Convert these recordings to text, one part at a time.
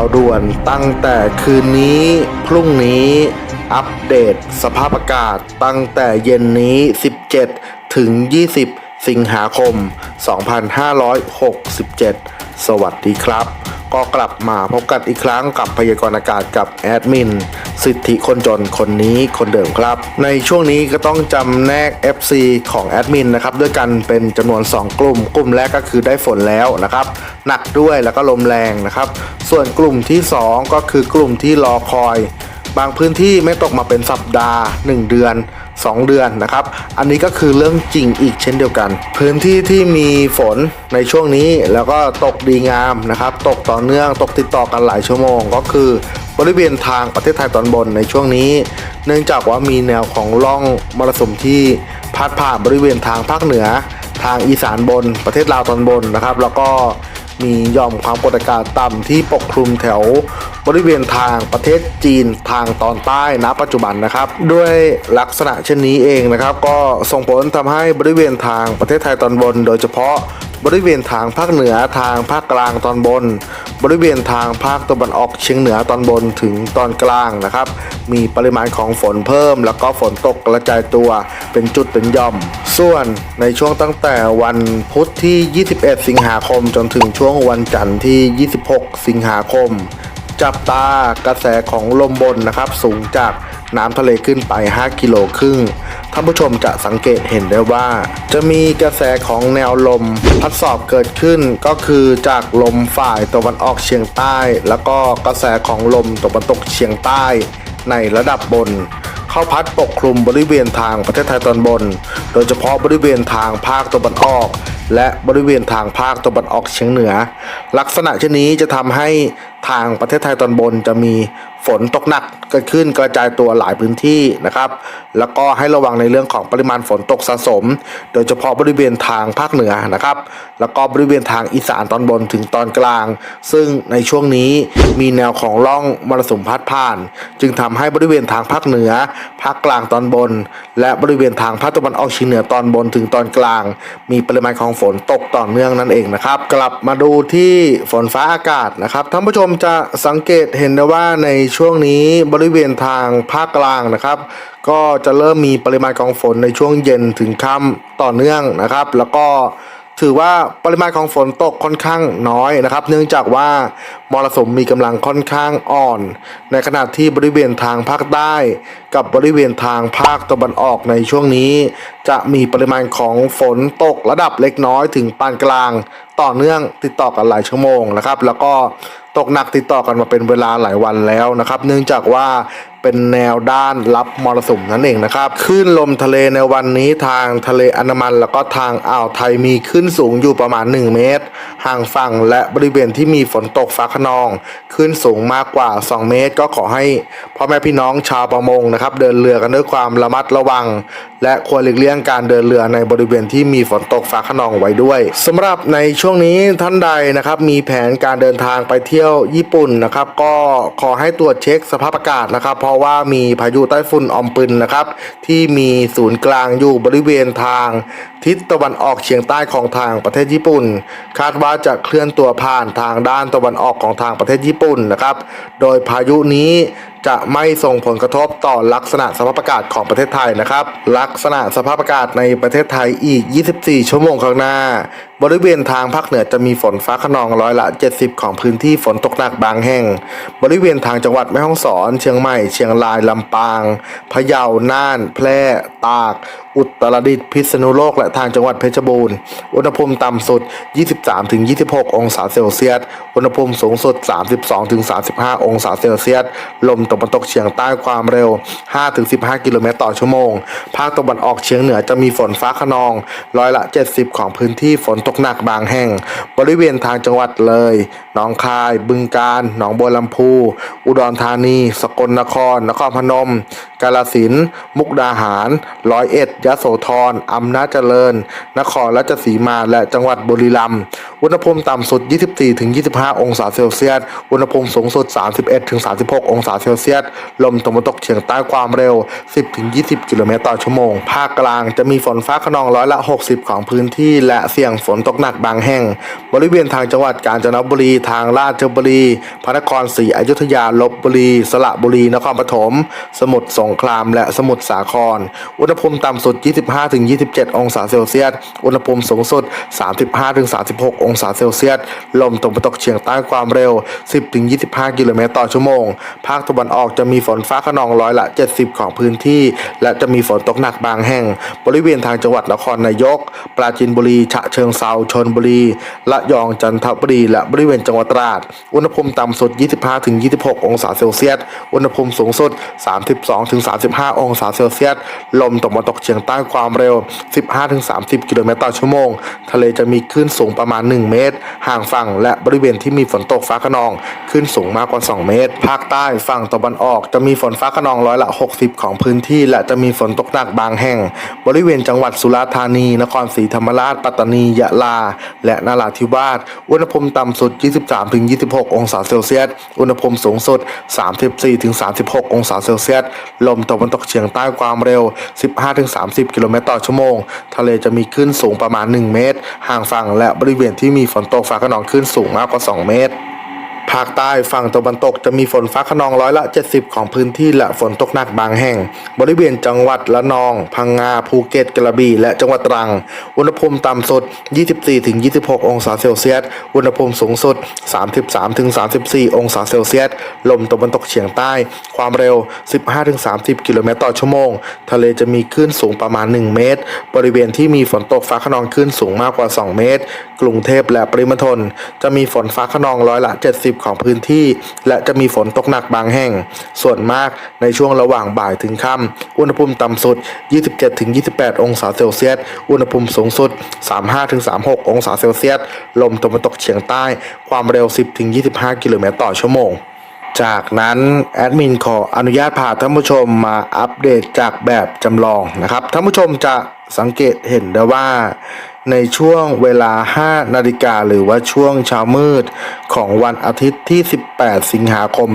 าวด่วนตั้งแต่คืนนี้ พรุ่งนี้ อัปเดต สภาพอากาศตั้งแต่เย็นนี้ 17 ถึง 20 สิงหาคม 2567 สวัสดีครับ ก็กลับมาพบกันอีกครั้งกับพยากรณ์อากาศกับแอดมิน สิทธิคนจนคนนี้คนเดิมครับ ในช่วงนี้ก็ต้องจำแนก FC ของแอดมินนะครับด้วยกันเป็นจำนวน 2 กลุ่ม กลุ่มแรกก็คือได้ฝนแล้วนะครับ หนักด้วยแล้วก็ลมแรงนะครับ ส่วนกลุ่มที่ 2 ก็คือกลุ่มที่รอคอย บางพื้นที่ไม่ตกมาเป็นสัปดาห์ 1 เดือน 2 เดือนนะครับ อันนี้ก็คือเรื่องจริงอีกเช่นเดียวกัน พื้นที่ที่มีฝนในช่วงนี้แล้วก็ตกดีงามนะครับ ตกต่อเนื่องตกติดต่อกันหลายชั่วโมง ก็คือบริเวณทางประเทศไทยตอนบนในช่วงนี้ เนื่องจากว่ามีแนวของร่องมรสุมที่พาดผ่านบริเวณทางภาคเหนือ ทางอีสานบน ประเทศลาวตอนบนนะครับ แล้วก็ มีหย่อมความกดอากาศต่ำที่ปกคลุมแถวบริเวณทางประเทศจีนทางตอนใต้ณปัจจุบันนะครับ ด้วยลักษณะเช่นนี้เองนะครับ ก็ส่งผลทำให้บริเวณทางประเทศไทยตอนบน โดยเฉพาะบริเวณทางภาคเหนือทางภาคกลางตอนบน บริเวณทางภาคตะวันออกเฉียงเหนือตอนบนถึงตอนกลางนะครับ มีปริมาณของฝนเพิ่ม แล้วก็ฝนตกกระจายตัวเป็นจุดเป็นหย่อม ส่วนในช่วงตั้งแต่วันพุธที่ 21 สิงหาคม จนถึงช่วงวันจันทร์ที่ 26 สิงหาคม จับตากระแสของลมบนนะครับ สูงจากน้ำทะเลขึ้นไป 5 กิโลครึ่ง ท่านผู้ชมจะสังเกตเห็นได้ว่า จะมีกระแสของแนวลมพัดสอบเกิดขึ้นก็คือจากลมฝ่ายตะวันออกเฉียงใต้ แล้วก็กระแสของลมตะวันตกเฉียงใต้ ในระดับบน เข้าพัดปกคลุมบริเวณทางประเทศไทยตอนบน โดยเฉพาะบริเวณทางภาคตะวันออกและบริเวณทางภาคตะวันออกเฉียงเหนือ ลักษณะเช่นนี้จะทำให้ทางประเทศไทยตอนบนจะมีฝนตกหนักเกิดขึ้นกระจายตัวหลายพื้นที่นะครับ แล้วก็ให้ระวังในเรื่องของปริมาณฝนตกสะสม โดยเฉพาะบริเวณทางภาคเหนือนะครับ แล้วก็บริเวณทางอีสานตอนบนถึงตอนกลาง ซึ่งในช่วงนี้มีแนวของร่องมรสุมพัดผ่าน จึงทำให้บริเวณทางภาคเหนือ ภาคกลางตอนบน และบริเวณทางภาคตะวันออกเฉียงเหนือตอนบนถึงตอนกลาง มีปริมาณของฝนตกต่อเนื่องนั่นเองนะครับ กลับมาดูที่ฝนฟ้าอากาศนะครับท่านผู้ชมจะสังเกตเห็นได้ว่าในช่วงนี้บริเวณทางภาคกลางนะครับ ก็จะเริ่มมีปริมาณของฝนในช่วงเย็นถึงค่ำต่อเนื่องนะครับ แล้วก็ถือว่าปริมาณของฝนตกค่อนข้างน้อยนะครับ เนื่องจากว่า มรสุมมีกำลังค่อนข้างอ่อน ในขณะที่บริเวณทางภาคใต้ กับบริเวณทางภาคตะวันออกในช่วงนี้ จะมีปริมาณของฝนตกระดับเล็กน้อยถึงปานกลาง ต่อเนื่องติดต่อกันหลายชั่วโมงนะครับ แล้วก็ตกหนักติดต่อกันมาเป็นเวลาหลายวันแล้วนะครับ เนื่องจากว่าเป็นแนวด้านรับมรสุมนั่นเองนะครับคลื่นลมทะเลในวันนี้ทางทะเลอันดามัน แล้วก็ทางอ่าวไทยมีขึ้นสูงอยู่ประมาณ 1 เมตร ห่างฝั่งและบริเวณที่มีฝนตกฟ้าขนองขึ้นสูงมากกว่า 2 เมตร ก็ขอให้พ่อแม่พี่น้องชาวประมงนะครับ เดินเรือกันด้วยความระมัดระวัง และควรหลีกเลี่ยงการเดินเรือในบริเวณที่มีฝนตกฟ้าขนองไว้ด้วยสำหรับในช่วงนี้ท่านใดนะครับ มีแผนการเดินทางไปเที่ยวญี่ปุ่นนะครับ ก็ขอให้ตรวจเช็คสภาพอากาศนะครับ เพราะว่ามีพายุใต้ฝุ่นออมปึนนะครับ ที่มีศูนย์กลางอยู่บริเวณทาง ทิศตะวันออกเฉียงใต้ของทางประเทศญี่ปุ่น คาดว่าจะเคลื่อนตัวผ่านทางด้านตะวันออกของทางประเทศญี่ปุ่นนะครับ โดยพายุนี้ จะไม่ส่งผลกระทบต่อลักษณะสภาพอากาศของประเทศไทยนะครับ ลักษณะสภาพอากาศในประเทศไทยอีก 24 ชั่วโมงข้างหน้า บริเวณทางภาคเหนือจะมีฝนฟ้าขนองร้อยละ 70 ของพื้นที่ฝนตกหนักบางแห่ง บริเวณทางจังหวัดแม่ฮ่องสอน เชียงใหม่ เชียงราย ลำปาง พะเยา น่าน แพร่ ตาก อุตรดิตถ์ พิษณุโลก และทางจังหวัดเพชรบูรณ์ อุณหภูมิต่ำสุด 23-26 องศาเซลเซียส อุณหภูมิสูงสุด 32-35 องศาเซลเซียส ลมตะวันตกเฉียงใต้ความเร็ว 5-15 กิโลเมตรต่อชั่วโมง ภาคตะวันออกเฉียงเหนือจะมีฝนฟ้าขนอง ร้อยละ 70 ของพื้นที่ฝนตกหนักบางแห่ง บริเวณทางจังหวัดเลย หนองคาย บึงกาฬ หนองบัวลำพู อุดรธานี สกลนคร นครพนม กาฬสิน มุกดาหาร ร้อยเอ็ด ยะโสธร อำนาจเจริญ นครราชสีมา และจังหวัดบุรีรัมย์ อุณหภูมิต่ำสุด 24-25 องศาเซลเซียส อุณหภูมิสูงสุด 31-36 องศาเซลเซียส ลมตะวันตกเฉียงใต้ความเร็ว 10-20 กิโลเมตรต่อชั่วโมง ภาคกลางจะมีฝนฟ้าขนองร้อยละ 60 ของพื้นที่ และเสี่ยงฝนตกหนักบางแห่ง บริเวณทางจังหวัดกาญจนบุรี ทางราชบุรี พระนครศรีอยุธยา ลบบุรี สระบุรี นครปฐม สมุทรสงคราม และสมุทรสาคร อุณหภูมิต่ำสุด 25-27 องศาเซลเซียส อุณหภูมิสูงสุด 35-36 ององศาเซลเซียส ลมตะวันตกเฉียงใต้ความเร็ว 10-25 กิโลเมตรต่อชั่วโมง ภาคตะวันออกจะมีฝนฟ้าขนองร้อยละ 70 ของพื้นที่ และจะมีฝนตกหนักบางแห่ง บริเวณทางจังหวัดนครนายก ปราจีนบุรี ฉะเชิงเซาชนบุรี ละยอง จันทบุรี และบริเวณจังหวัดตราด อุณหภูมิต่ำสุด 25-26 องศาเซลเซียส อุณหภูมิสูงสุด 32-35 องศาเซลเซียส ลมตะวันตกเฉียงใต้ความเร็ว 15-30 กิโลเมตรต่อชั่วโมง ทะเลจะมีคลื่นสูงประมาณ1 1 เมตร ห่างฝั่งและบริเวณที่มีฝนตกฟ้าขนองคลื่นสูงมากกว่า 2 เมตร ภาคใต้ฝั่งตะวันออกจะมีฝนฟ้าขนองร้อยละ 60 ของพื้นที่ และจะมีฝนตกหนักบางแห่ง บริเวณจังหวัดสุราษฎร์ธานี นครศรีธรรมราช ปัตตานี ยะลา และนราธิวาส อุณหภูมิต่ำสุด 23-26 องศาเซลเซียส อุณหภูมิสูงสุด 34-36 องศาเซลเซียส ลมตะวันตกเฉียงใต้ความเร็ว 15-30 กิโลเมตรต่อชั่วโมง ทะเลจะมีคลื่นสูงประมาณ 1 เมตร ห่างฝั่งและบริเวณที่มีฝนตกฟ้าขนองคลื่นสูงมากกว่า 2 เมตร ภาคใต้ฝั่งตะวันตกจะมีฝนฟ้าขนองร้อยละ 70 ของพื้นที่และฝนตกหนักบางแห่ง บริเวณจังหวัดละนอง พังงาภูเก็ตกระบี่และจังหวัดตรัง อุณหภูมิต่ำสุด 24-26 องศาเซลเซียส อุณหภูมิสูงสุด 33-34 องศาเซลเซียส ลมตะวันตกเฉียงใต้ ความเร็ว 15-30 กิโลเมตรต่อชั่วโมง ทะเลจะมีคลื่นสูงประมาณ 1 เมตร บริเวณที่มีฝนตกฟ้าขนองคลื่นสูงมากกว่า 2 เมตร กรุงเทพและปริมณฑลจะมีฝนฟ้าขนองร้อยละ 70ของพื้นที่ และจะมีฝนตกหนักบางแห่ง ส่วนมากในช่วงระหว่างบ่ายถึงค่ำอุณหภูมิต่ำสุด 27-28 องศาเซลเซียส อุณหภูมิสูงสุด 35-36 องศาเซลเซียส ลมตะวันตกเฉียงใต้ ความเร็ว 10-25 กิโลเมตรต่อชั่วโมงจากนั้นแอดมินขออนุญาตพาท่านผู้ชมมาอัปเดตจากแบบจำลองนะครับท่านผู้ชมจะสังเกตเห็นได้ว่า ในช่วงเวลา 5 นาฬิกาหรือว่าช่วงเช้ามืดของวันอาทิตย์ที่ 18 สิงหาคม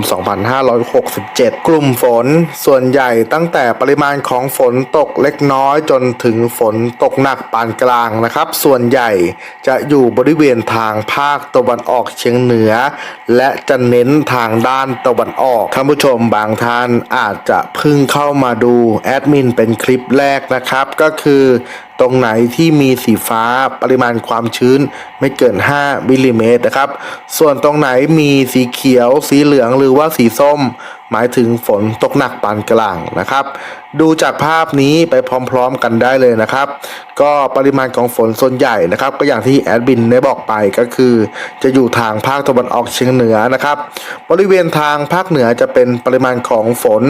2567 กลุ่มฝนส่วนใหญ่ตั้งแต่ปริมาณของฝนตกเล็กน้อยจนถึงฝนตกหนักปานกลางนะครับ ส่วนใหญ่จะอยู่บริเวณทางภาคตะวันออกเฉียงเหนือ และจะเน้นทางด้านตะวันออกท่านผู้ชมบางท่านอาจจะเพิ่งเข้ามาดูแอดมินเป็นคลิปแรกนะครับ ก็คือ ตรงไหนที่มีสีฟ้าปริมาณความชื้นไม่เกิน 5 มิลลิเมตรนะครับ ส่วนตรงไหนมีสีเขียว สีเหลืองหรือว่าสีส้ม หมายถึงฝนตกหนักปานกลางนะครับดูจากภาพนี้ไปพร้อมๆกันได้เลยนะครับ ก็ปริมาณของฝนส่วนใหญ่นะครับ ก็อย่างที่แอดบินได้บอกไปก็คือ จะอยู่ทางภาคตะวันออกเฉียงเหนือนะครับ บริเวณทางภาคเหนือจะเป็นปริมาณของฝน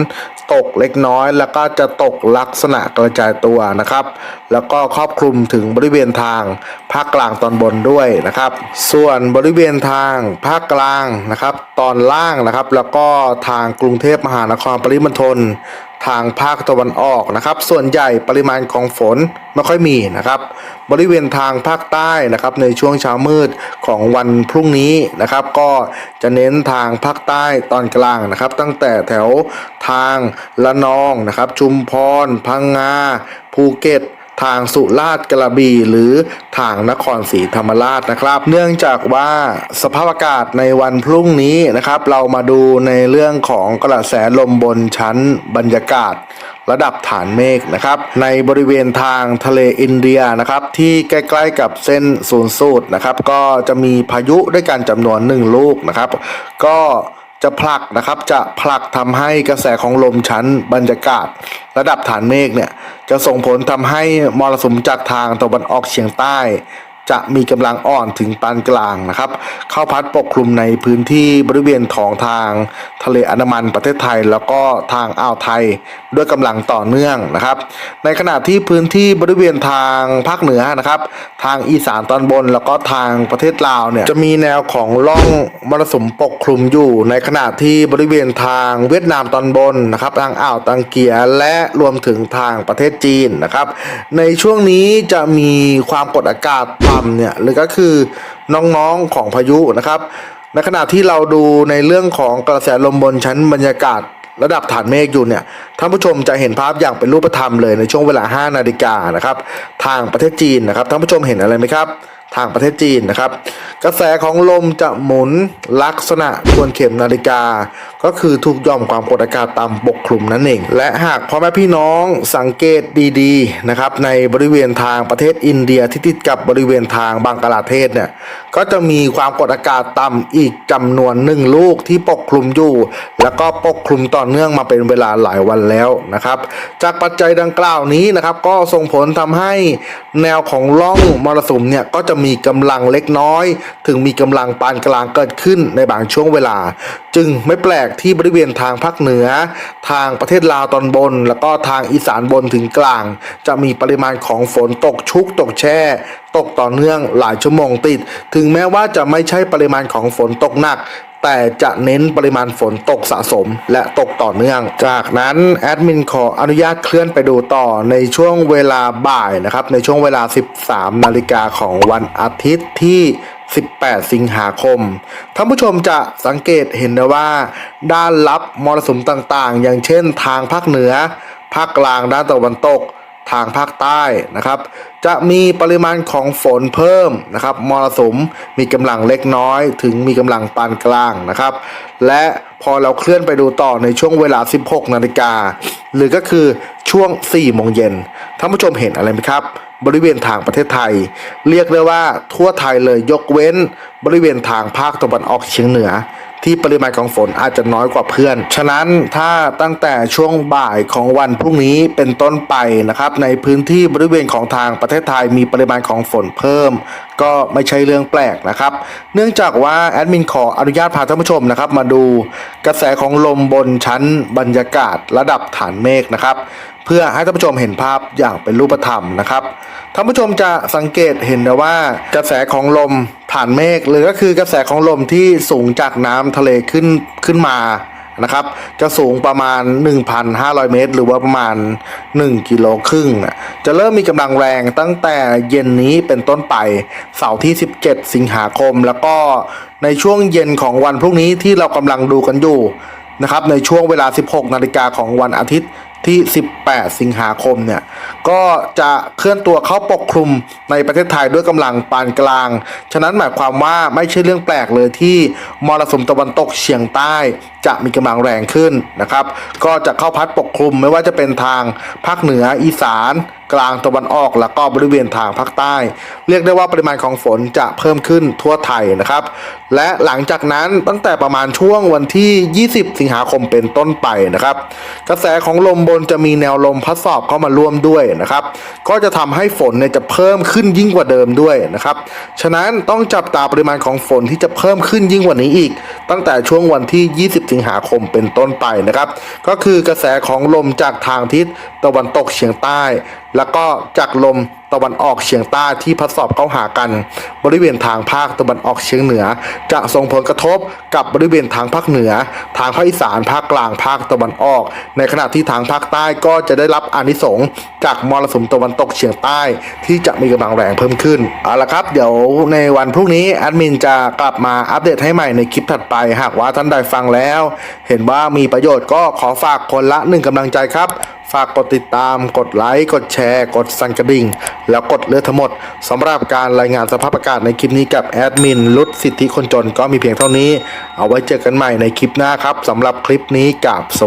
ตกเล็กน้อย แล้วก็จะตกลักษณะกระจายตัวนะครับ แล้วก็ครอบคลุมถึงบริเวณทางภาคกลางตอนบนด้วยนะครับ ส่วนบริเวณทางภาคกลางนะครับ ตอนล่างนะครับ แล้วก็ทางกรุงเทพมหานครปริมณฑล ทางภาคตะวันออกนะครับ ส่วนใหญ่ปริมาณของฝนไม่ค่อยมีนะครับ บริเวณทางภาคใต้นะครับในช่วงเช้ามืดของวันพรุ่งนี้นะครับ ก็จะเน้นทางภาคใต้ตอนกลางนะครับ ตั้งแต่แถวทางละนองนะครับ ชุมพร พังงาภูเก็ต ทางสุราษฎร์กระบี่หรือทางนครศรีธรรมราชนะครับ เนื่องจากว่าสภาพอากาศในวันพรุ่งนี้นะครับ เรามาดูในเรื่องของกระแสลมบนชั้นบรรยากาศระดับฐานเมฆนะครับในบริเวณทางทะเลอินเดียนะครับที่ใกล้ๆกับเส้นศูนย์สูตรนะครับก็จะมีพายุด้วยกันจำนวนหนึ่งลูกนะครับ ก็ จะผลักนะครับจะผลักทำให้กระแสของลมชั้นบรรยากาศ ระดับฐานเมฆเนี่ยจะส่งผลทำให้มรสุมจากทางตะวันออกเฉียงใต้ จะมีกำลังอ่อนถึงปานกลางนะครับ เข้าพัดปกคลุมในพื้นที่บริเวณของทางทะเลอันดามันประเทศไทย แล้วก็ทางอ่าวไทยด้วยกำลังต่อเนื่องนะครับ ในขณะที่พื้นที่บริเวณทางภาคเหนือนะครับ ทางอีสานตอนบนแล้วก็ทางประเทศลาวเนี่ยจะมีแนวของร่องมรสุมปกคลุมอยู่ ในขณะที่บริเวณทางเวียดนามตอนบนนะครับ ทางอ่าวตังเกียและรวมถึงทางประเทศจีนนะครับ ในช่วงนี้จะมีความกดอากาศต่ำเนี่ยหรือก็คือน้องๆของพายุนะครับ ในขณะที่เราดูในเรื่องของกระแสลมบนชั้นบรรยากาศระดับฐานเมฆอยู่เนี่ยท่านผู้ชมจะเห็นภาพอย่างเป็นรูปธรรมเลยในช่วงเวลา 5 นาฬิกานะครับ ทางประเทศจีนนะครับท่านผู้ชมเห็นอะไรไหมครับ ทางประเทศจีนนะครับ กระแสของลมจะหมุนลักษณะทวนเข็มนาฬิกา ก็คือถูกย่อมความกดอากาศต่ำปกคลุมนั่นเอง และหากพ่อแม่พี่น้องสังเกตดีๆนะครับในบริเวณทางประเทศอินเดียที่ติดกับบริเวณทางบังกลาเทศเนี่ยก็จะมีความกดอากาศต่ำอีกจำนวนหนึ่งลูกที่ปกคลุมอยู่ แล้วก็ปกคลุมต่อเนื่องมาเป็นเวลาหลายวันแล้วนะครับ จากปัจจัยดังกล่าวนี้นะครับ ก็ส่งผลทำให้แนวของร่องมรสุมเนี่ยก็จะมีกำลังเล็กน้อย ถึงมีกำลังปานกลางเกิดขึ้นในบางช่วงเวลา จึงไม่แปลกที่บริเวณทางภาคเหนือ ทางประเทศลาวตอนบน แล้วก็ทางอีสานบนถึงกลาง จะมีปริมาณของฝนตกชุกตกแช่ ตกต่อเนื่องหลายชั่วโมงติด ถึงแม้ว่าจะไม่ใช่ปริมาณของฝนตกหนักแต่จะเน้นปริมาณฝนตกสะสมและตกต่อเนื่อง จากนั้นแอดมินขออนุญาตเคลื่อนไปดูต่อในช่วงเวลาบ่ายนะครับ ในช่วงเวลา 13 นาฬิกาของวันอาทิตย์ที่ 18 สิงหาคม ท่านผู้ชมจะสังเกตเห็นได้ว่า ด้านลับมรสุมต่างๆ อย่างเช่นทางภาคเหนือ ภาคกลางด้านตะวันตก ทางภาคใต้นะครับ จะมีปริมาณของฝนเพิ่มนะครับมรสุมมีกำลังเล็กน้อย ถึงมีกำลังปานกลางนะครับ และพอเราเคลื่อนไปดูต่อในช่วงเวลา 16 นาฬิกา หรือก็คือช่วง 4 โมงเย็นท่านผู้ชมเห็นอะไรไหมครับ บริเวณทางประเทศไทย เรียกได้ว่าทั่วไทยเลยยกเว้น บริเวณทางภาคตะวันออกเฉียงเหนือ ที่ปริมาณของฝนอาจจะน้อยกว่าเพื่อน ฉะนั้นถ้าตั้งแต่ช่วงบ่ายของวันพรุ่งนี้เป็นต้นไปนะครับ ในพื้นที่บริเวณของทางประเทศไทยมีปริมาณของฝนเพิ่ม ก็ไม่ใช่เรื่องแปลกนะครับ เนื่องจากว่าแอดมินขออนุญาตพาท่านผู้ชมนะครับ มาดูกระแสของลมบนชั้นบรรยากาศระดับฐานเมฆนะครับ เพื่อให้ท่านผู้ชมเห็นภาพอย่างเป็นรูปธรรมนะครับท่านผู้ชมจะสังเกตเห็นได้ว่ากระแสของลมผ่านเมฆหรือก็คือกระแสของลมที่สูงจากน้ำทะเลขึ้นขึ้นมานะครับ จะสูงประมาณ 1,500 เมตร หรือว่าประมาณ 1 กิโลครึ่ง จะเริ่มมีกำลังแรงตั้งแต่เย็นนี้เป็นต้นไป เสาร์ที่ 17 สิงหาคม แล้วก็ในช่วงเย็นของวันพรุ่งนี้ที่เรากำลังดูกันอยู่นะครับ ในช่วงเวลา 16 นาฬิกาของวันอาทิตย์ ที่ 18 สิงหาคมเนี่ย ก็จะเคลื่อนตัวเข้าปกคลุมในประเทศไทยด้วยกำลังปานกลาง ฉะนั้นหมายความว่าไม่ใช่เรื่องแปลกเลยที่มรสุมตะวันตกเฉียงใต้ จะมีกำลังแรงขึ้นนะครับ ก็จะเข้าพัดปกคลุมไม่ว่าจะเป็นทางภาคเหนืออีสาน กลางตะวันออกแล้วก็บริเวณทางภาคใต้ เรียกได้ว่าปริมาณของฝนจะเพิ่มขึ้นทั่วไทยนะครับ และหลังจากนั้นตั้งแต่ประมาณช่วงวันที่ 20 สิงหาคมเป็นต้นไปนะครับ กระแสของลมบนจะมีแนวลมพัดสอบเข้ามาร่วมด้วยนะครับ ก็จะทำให้ฝนเนี่ยจะเพิ่มขึ้นยิ่งกว่าเดิมด้วยนะครับ ฉะนั้นต้องจับตาปริมาณของฝนที่จะเพิ่มขึ้นยิ่งกว่านี้อีก ตั้งแต่ช่วงวันที่ 20 สิงหาคมเป็นต้นไปนะครับ ก็คือกระแสของลมจากทางทิศตะวันตกเฉียงใต้ แล้วก็จากลม ตะวันออกเฉียงใต้ที่พัดสอบเข้าหากัน บริเวณทางภาคตะวันออกเฉียงเหนือ จะส่งผลกระทบกับบริเวณทางภาคเหนือ ทางภาคอีสานภาคกลางภาคตะวันออก ในขณะที่ทางภาคใต้ก็จะได้รับอานิสงส์จากมรสุมตะวันตกเฉียงใต้ ที่จะมีกำลังแรงเพิ่มขึ้นเอาละครับ เดี๋ยวในวันพรุ่งนี้แอดมินจะกลับมาอัปเดตให้ใหม่ในคลิปถัดไป หากว่าท่านใดฟังแล้ว เห็นว่ามีประโยชน์ก็ขอฝากคนละหนึ่งกำลังใจครับ ฝากกดติดตาม กดไลค์ กดแชร์ กดสั่นกระดิ่ง แล้วกดเลือกทั้งหมดสำหรับการรายงานสภาพอากาศในคลิปนี้กับแอดมินลุดสิทธิคนจนก็มีเพียงเท่านี้ เอาไว้เจอกันใหม่ในคลิปหน้าครับสำหรับคลิปนี้กับสวัสดี